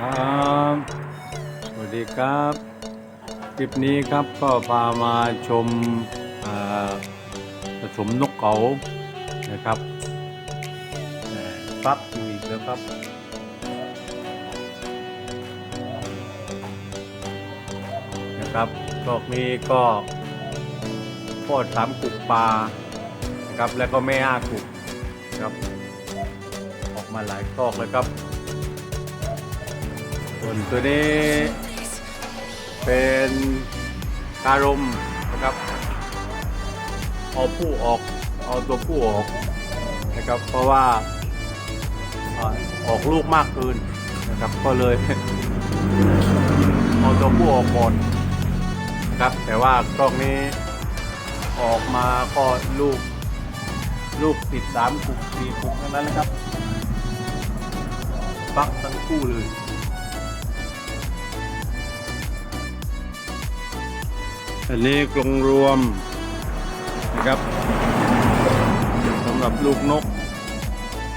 ครับสวัสดีครับคลิปนี้ครับก็พามาชมผสมนกเขานะครับแหม่ฟักอยู่อีกแล้วครับนะครับกอกนี้ก็พ่อสามกุกปลานะครับแล้วก็แม่ห้ากุกครับออกมาหลายคอกเลยครับ ส่วนตัวนี้เป็นการมนะครับ เอาผู้ออกเอาตัวผู้ออกนะครับ เพราะว่าออกลูกมากเกินนะครับ ก็เลยเอาตัวผู้ออกก่อนนะครับ แต่ว่ากล้องนี้ออกมาก็ลูกลูกติดสามกุกสี่กุกทั้งนั้นนะครับฟักทั้งคู่เลย อันนี้กรงรวมนะครับสำหรับลูกนก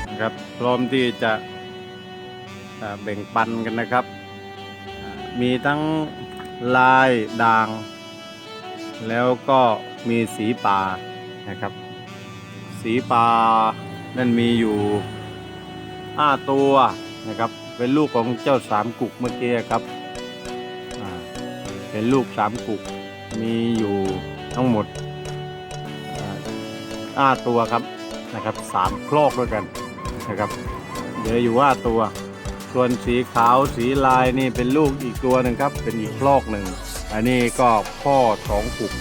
นะครับ พร้อมที่จะแบ่งปันกันนะครับ มีทั้งลายด่าง แล้วก็มีสีป่านะครับ สีป่านั่นมีอยู่ห้าตัวนะครับ เป็นลูกของเจ้าสามกุกเมื่อกี้ครับเป็นลูกสามกุก มีอยู่ทั้งหมดอาห้าตัวครับนะครับสามคลอกด้วยกันนะครับเหลืออยู่ห้าตัว ส่วนสีขาวสีลายนี่เป็นลูกอีกตัวหนึ่งครับ เป็นอีกคลอกหนึ่งอันนี้ก็พ่อสองกุก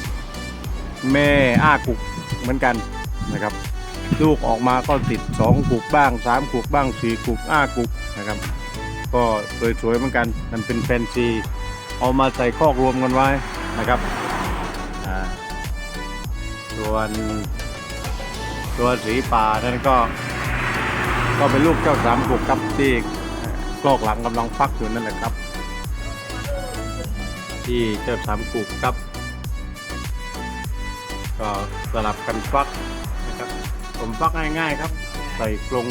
แม่อ้ากุกเหมือนกันนะครับ ลูกออกมาก็ติดสองกุกบ้างสามกุกบ้างสี่กุกอ้ากุกนะครับ ก็สวยๆเหมือนกันมันเป็นแฟนซีเอามาใส่คอกรวมกันไว้ นะครับส่วนตัวสีป่านั่นก็ ก็เป็นลูกเจ้าสามกุกครับที่คลอกหลังกำลังฟักอยู่นั่นแหละครับ ที่เจ้าสามกุกครับ ก็สลับกันฟักนะครับผมฟักง่ายๆครับ ใส่กรง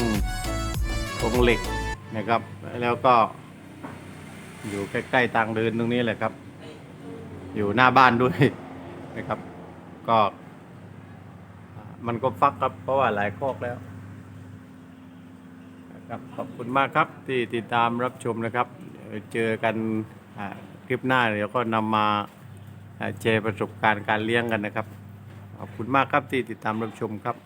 กรงเหล็กนะครับ แล้วก็อยู่ใกล้ๆทางเดินตรงนี้แหละครับ อยู่หน้าบ้านด้วยนะครับ ก็มันก็ฟักครับ เพราะว่าหลายคอกแล้วนะครับขอบคุณมากครับที่ติดตามรับชมนะครับ เจอกันคลิปหน้าเดี๋ยวก็นำมาแชร์ประสบการณ์การเลี้ยงกันนะครับ ขอบคุณมากครับที่ติดตามรับชมครับ